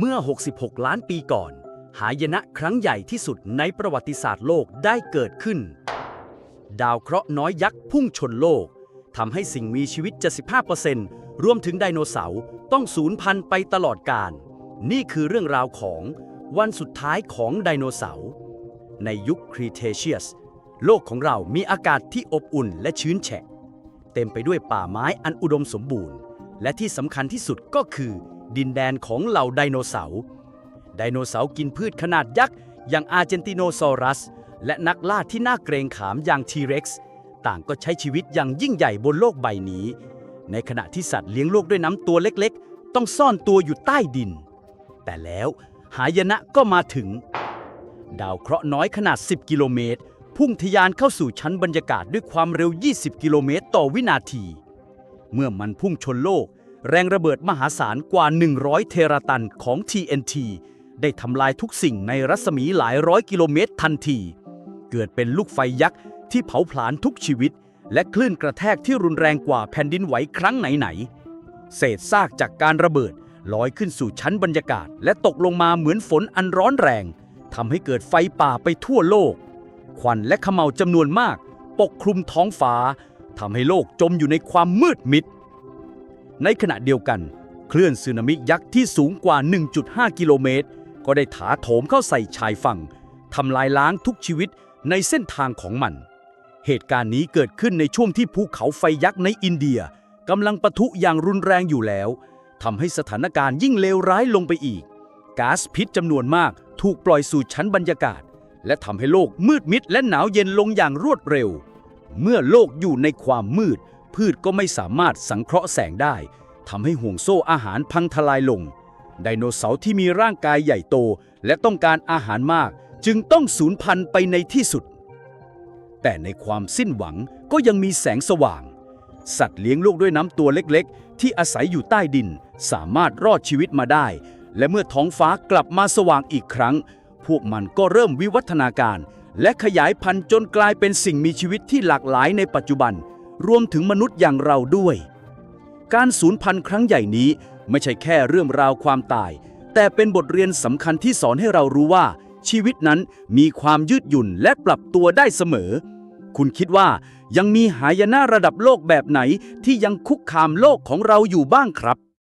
เมื่อ 66 ล้านปีก่อน หายนะครั้งใหญ่ที่สุดในประวัติศาสตร์โลกได้เกิดขึ้น ดาวเคราะห์น้อยยักษ์พุ่งชนโลกทำให้สิ่งมีชีวิต 75%รวมถึงไดโนเสาร์ต้องสูญพันธุ์ไปตลอดกาลนี่คือเรื่องราวของวันสุดท้ายของไดโนเสาร์ในยุคครีเทเชียส โลกของเรามีอากาศที่อบอุ่นและชื้นแฉะ เต็มไปด้วยป่าไม้อันอุดมสมบูรณ์ และที่สำคัญที่สุดก็คือ ดินแดนของเหล่าไดโนเสาร์ ไดโนเสาร์กินพืชขนาดยักษ์ อย่างอาร์เจนติโนซอรัส และนักล่าที่น่าเกรงขามอย่างทีเร็กซ์ ต่างก็ใช้ชีวิตอย่างยิ่งใหญ่บนโลกใบนี้ ในขณะที่สัตว์เลี้ยงโลกด้วยน้ำตัวเล็กๆ ต้องซ่อนตัวอยู่ใต้ดิน แต่แล้วหายนะก็มาถึง ดาวเคราะห์น้อยขนาด 10 กิโลเมตร พุ่งทะยานเข้าสู่ชั้นบรรยากาศด้วยความเร็ว 20 กิโลเมตรต่อวินาที เมื่อมันพุ่งชนโลก แรงระเบิดมหาศาลกว่า 100 เทราตันของ TNT ได้ทำลายทุกสิ่งในรัศมีหลายร้อยกิโลเมตรทันที เกิดเป็นลูกไฟยักษ์ที่เผาผลาญทุกชีวิต และคลื่นกระแทกที่รุนแรงกว่าแผ่นดินไหวครั้งไหนๆ เศษซากจากการระเบิดลอยขึ้นสู่ชั้นบรรยากาศ และตกลงมาเหมือนฝนอันร้อนแรงทำให้เกิดไฟป่าไปทั่วโลก ควันและขมเหลาจำนวนมาก ปกคลุมท้องฟ้าทำให้โลกจมอยู่ในความมืดมิด ในขณะเดียวกัน คลื่นสึนามิยักษ์ที่สูงกว่า 1.5 กิโลเมตร ก็ได้ถาโถมเข้าใส่ชายฝั่งทำลายล้างทุกชีวิตในเส้นทางของมัน เหตุการณ์นี้เกิดขึ้นในช่วงที่ภูเขาไฟยักษ์ในอินเดียกำลังปะทุอย่างรุนแรงอยู่แล้วทำให้สถานการณ์ยิ่งเลวร้ายลงไปอีกก๊าซพิษจำนวนมากถูกปล่อยสู่ชั้นบรรยากาศ และทำให้โลกมืดมิดและหนาวเย็นลงอย่างรวดเร็ว เมื่อโลกอยู่ในความมืด พืชก็ไม่สามารถสังเคราะห์แสงได้ทำให้ห่วงโซ่อาหารพังทลายลง ไดโนเสาร์ที่มีร่างกายใหญ่โตและต้องการอาหารมาก จึงต้องสูญพันธุ์ไปในที่สุด แต่ในความสิ้นหวังก็ยังมีแสงสว่าง สัตว์เลี้ยงลูกด้วยน้ำตัวเล็กๆ ที่อาศัยอยู่ใต้ดิน สามารถรอดชีวิตมาได้ และเมื่อท้องฟ้ากลับมาสว่างอีกครั้ง พวกมันก็เริ่มวิวัฒนาการ และขยายพันธุ์จนกลายเป็นสิ่งมีชีวิตที่หลากหลายในปัจจุบัน รวมถึงมนุษย์อย่างเราด้วย การสูญพันธุ์ครั้งใหญ่นี้ไม่ใช่แค่เรื่องราวความตาย แต่เป็นบทเรียนสำคัญที่สอนให้เรารู้ว่า ชีวิตนั้นมีความยืดหยุ่นและปรับตัวได้เสมอ คุณคิดว่ายังมีหายนะระดับโลกแบบไหนที่ยังคุกคามโลกของเราอยู่บ้างครับ